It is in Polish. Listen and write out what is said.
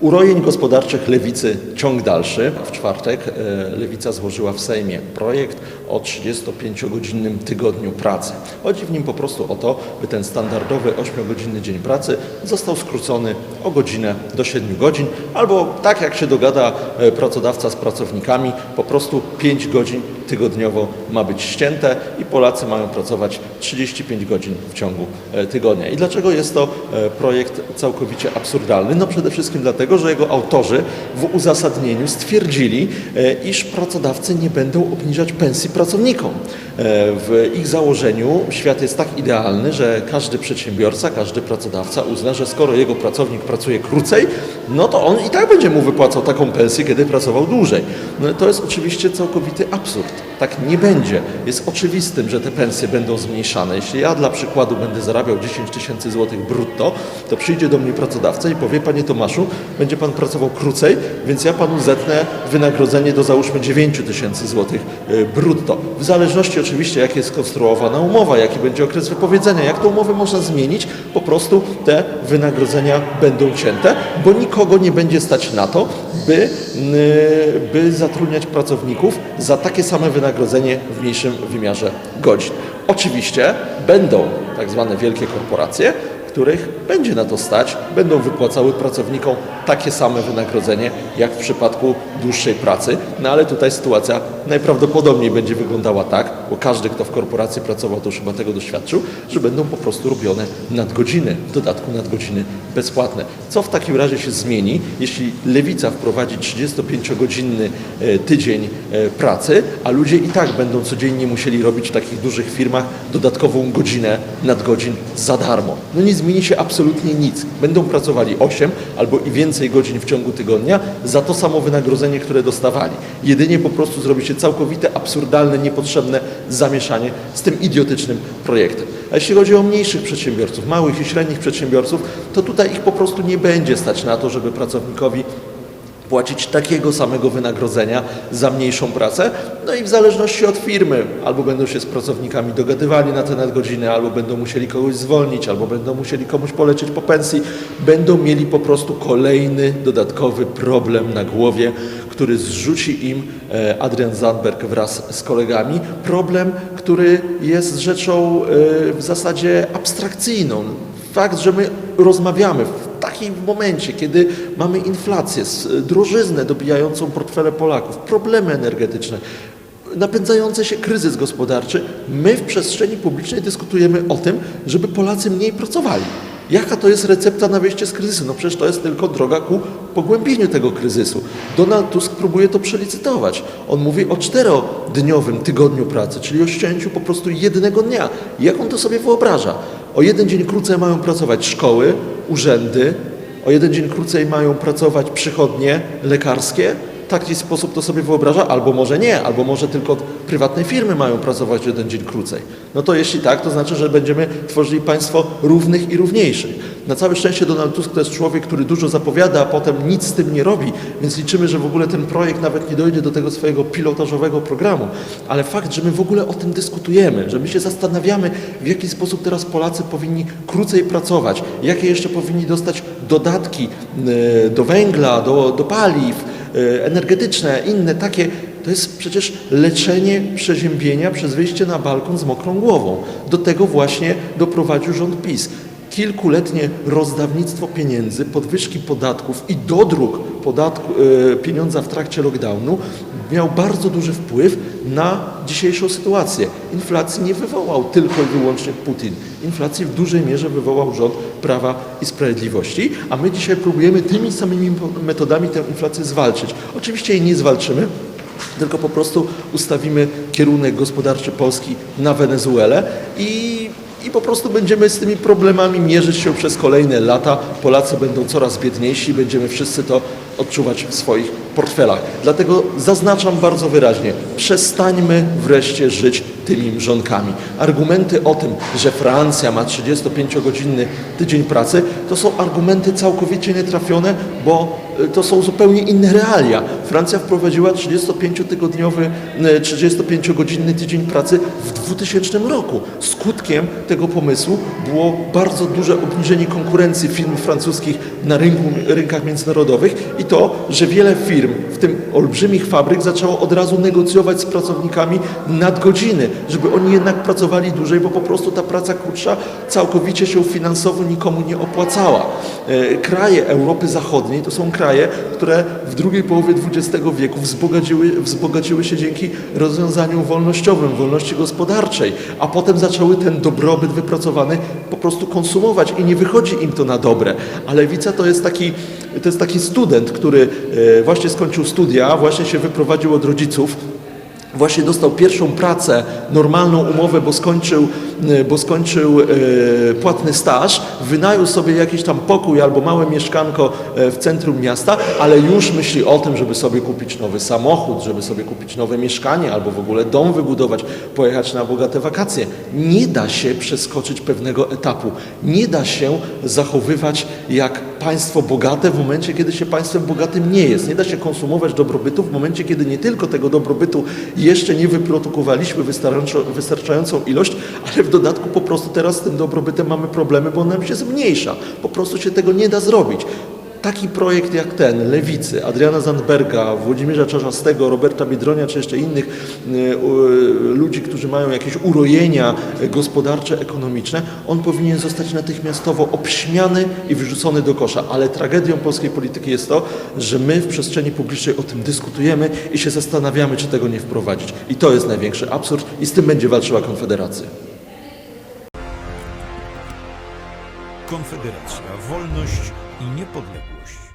Urojeń gospodarczych Lewicy ciąg dalszy. W czwartek e, Lewica złożyła w Sejmie projekt o 35-godzinnym tygodniu pracy. Chodzi w nim po prostu o to, by ten standardowy 8-godzinny dzień pracy został skrócony o godzinę do 7 godzin, albo tak jak się dogada e, pracodawca z pracownikami, po prostu 5 godzin tygodniowo ma być ścięte i Polacy mają pracować 35 godzin w ciągu e, tygodnia. I dlaczego jest to e, projekt całkowicie absurdalny? No przede wszystkim dlatego, że jego autorzy w uzasadnieniu stwierdzili, e, iż pracodawcy nie będą obniżać pensji pracownikom. W ich założeniu świat jest tak idealny, że każdy przedsiębiorca, każdy pracodawca uzna, że skoro jego pracownik pracuje krócej, no to on i tak będzie mu wypłacał taką pensję, kiedy pracował dłużej. No to jest oczywiście całkowity absurd. Tak nie będzie. Jest oczywistym, że te pensje będą zmniejszane. Jeśli ja dla przykładu będę zarabiał 10 tysięcy złotych brutto, to przyjdzie do mnie pracodawca i powie, panie Tomaszu, będzie pan pracował krócej, więc ja panu zetnę wynagrodzenie do załóżmy 9 tysięcy złotych y, brutto. W zależności oczywiście, jak jest skonstruowana umowa, jaki będzie okres wypowiedzenia, jak tę umowę można zmienić, po prostu te wynagrodzenia będą cięte, bo nikogo nie będzie stać na to, by, y, by zatrudniać pracowników za takie same wynagrodzenie w mniejszym wymiarze godzin. Oczywiście będą tak zwane wielkie korporacje, których będzie na to stać, będą wypłacały pracownikom takie same wynagrodzenie, jak w przypadku dłuższej pracy. No ale tutaj sytuacja najprawdopodobniej będzie wyglądała tak, bo każdy, kto w korporacji pracował, to już chyba tego doświadczył, że będą po prostu robione nadgodziny, w dodatku nadgodziny bezpłatne. Co w takim razie się zmieni, jeśli Lewica wprowadzi 35-godzinny e, tydzień e, pracy, a ludzie i tak będą codziennie musieli robić w takich dużych firmach dodatkową godzinę nadgodzin za darmo. No nie zmieni się absolutnie nic. Będą pracowali 8 albo i więcej godzin w ciągu tygodnia za to samo wynagrodzenie, które dostawali. Jedynie po prostu zrobi się całkowite, absurdalne, niepotrzebne zamieszanie z tym idiotycznym projektem. A jeśli chodzi o mniejszych przedsiębiorców, małych i średnich przedsiębiorców, to tutaj ich po prostu nie będzie stać na to, żeby pracownikowi płacić takiego samego wynagrodzenia za mniejszą pracę. No i w zależności od firmy, albo będą się z pracownikami dogadywali na te nadgodziny, albo będą musieli kogoś zwolnić, albo będą musieli komuś polecieć po pensji, będą mieli po prostu kolejny dodatkowy problem na głowie, który zrzuci im e, Adrian Zandberg wraz z kolegami. Problem, który jest rzeczą e, w zasadzie abstrakcyjną. Fakt, że my rozmawiamy w takim momencie, kiedy mamy inflację, drożyznę dobijającą portfele Polaków, problemy energetyczne, napędzający się kryzys gospodarczy, my w przestrzeni publicznej dyskutujemy o tym, żeby Polacy mniej pracowali. Jaka to jest recepta na wyjście z kryzysu? No przecież to jest tylko droga ku pogłębieniu tego kryzysu. Donald Tusk próbuje to przelicytować. On mówi o czterodniowym tygodniu pracy, czyli o ścięciu po prostu jednego dnia. Jak on to sobie wyobraża? O jeden dzień krócej mają pracować szkoły, urzędy, o jeden dzień krócej mają pracować przychodnie lekarskie. Taki sposób to sobie wyobraża, albo może nie, albo może tylko prywatne firmy mają pracować jeden dzień krócej. No to jeśli tak, to znaczy, że będziemy tworzyli państwo równych i równiejszych. Na całe szczęście Donald Tusk to jest człowiek, który dużo zapowiada, a potem nic z tym nie robi, więc liczymy, że w ogóle ten projekt nawet nie dojdzie do tego swojego pilotażowego programu. Ale fakt, że my w ogóle o tym dyskutujemy, że my się zastanawiamy, w jaki sposób teraz Polacy powinni krócej pracować, jakie jeszcze powinni dostać dodatki e, do węgla, do, do paliw, energetyczne, inne takie, to jest przecież leczenie przeziębienia przez wyjście na balkon z mokrą głową. Do tego właśnie doprowadził rząd PiS. Kilkuletnie rozdawnictwo pieniędzy, podwyżki podatków i dodruk podatku, e, pieniądza w trakcie lockdownu miał bardzo duży wpływ na dzisiejszą sytuację. Inflacji nie wywołał tylko i wyłącznie Putin. Inflacji w dużej mierze wywołał rząd Prawa i Sprawiedliwości, a my dzisiaj próbujemy tymi samymi metodami tę inflację zwalczyć. Oczywiście jej nie zwalczymy, tylko po prostu ustawimy kierunek gospodarczy Polski na Wenezuelę i, i po prostu będziemy z tymi problemami mierzyć się przez kolejne lata. Polacy będą coraz biedniejsi, będziemy wszyscy to odczuwać w swoich portfelach. Dlatego zaznaczam bardzo wyraźnie, przestańmy wreszcie żyć tymi mrzonkami. Argumenty o tym, że Francja ma 35-godzinny tydzień pracy, to są argumenty całkowicie nietrafione, bo y, to są zupełnie inne realia. Francja wprowadziła 35-tygodniowy, y, 35-godzinny tydzień pracy w 2000 roku. Skutkiem tego pomysłu było bardzo duże obniżenie konkurencji firm francuskich na rynku, rynkach międzynarodowych i to, że wiele firm, w tym olbrzymich fabryk, zaczęło od razu negocjować z pracownikami nadgodziny, żeby oni jednak pracowali dłużej, bo po prostu ta praca krótsza całkowicie się finansowo nikomu nie opłacała. E, Kraje Europy Zachodniej to są kraje, które w drugiej połowie XX wieku wzbogaciły, wzbogaciły się dzięki rozwiązaniom wolnościowym, wolności gospodarczej, a potem zaczęły ten dobrobyt wypracowany po prostu konsumować i nie wychodzi im to na dobre. A lewica to jest taki, to jest taki student, który e, właśnie skończył studia, właśnie się wyprowadził od rodziców, właśnie dostał pierwszą pracę, normalną umowę, bo skończył, e, bo skończył e, płatny staż, wynajął sobie jakiś tam pokój albo małe mieszkanko w centrum miasta, ale już myśli o tym, żeby sobie kupić nowy samochód, żeby sobie kupić nowe mieszkanie albo w ogóle dom wybudować, pojechać na bogate wakacje. Nie da się przeskoczyć pewnego etapu. Nie da się zachowywać jak państwo bogate w momencie, kiedy się państwem bogatym nie jest. Nie da się konsumować dobrobytu w momencie, kiedy nie tylko tego dobrobytu jeszcze nie wyprodukowaliśmy wystarcza- wystarczającą ilość, ale w dodatku po prostu teraz z tym dobrobytem mamy problemy, bo on nam się zmniejsza. Po prostu się tego nie da zrobić. Taki projekt jak ten, Lewicy, Adriana Zandberga, Włodzimierza Czarzastego, Roberta Biedronia, czy jeszcze innych y, y, ludzi, którzy mają jakieś urojenia gospodarcze, ekonomiczne, on powinien zostać natychmiastowo obśmiany i wyrzucony do kosza. Ale tragedią polskiej polityki jest to, że my w przestrzeni publicznej o tym dyskutujemy i się zastanawiamy, czy tego nie wprowadzić. I to jest największy absurd i z tym będzie walczyła Konfederacja. Konfederacja, wolność i niepodległość.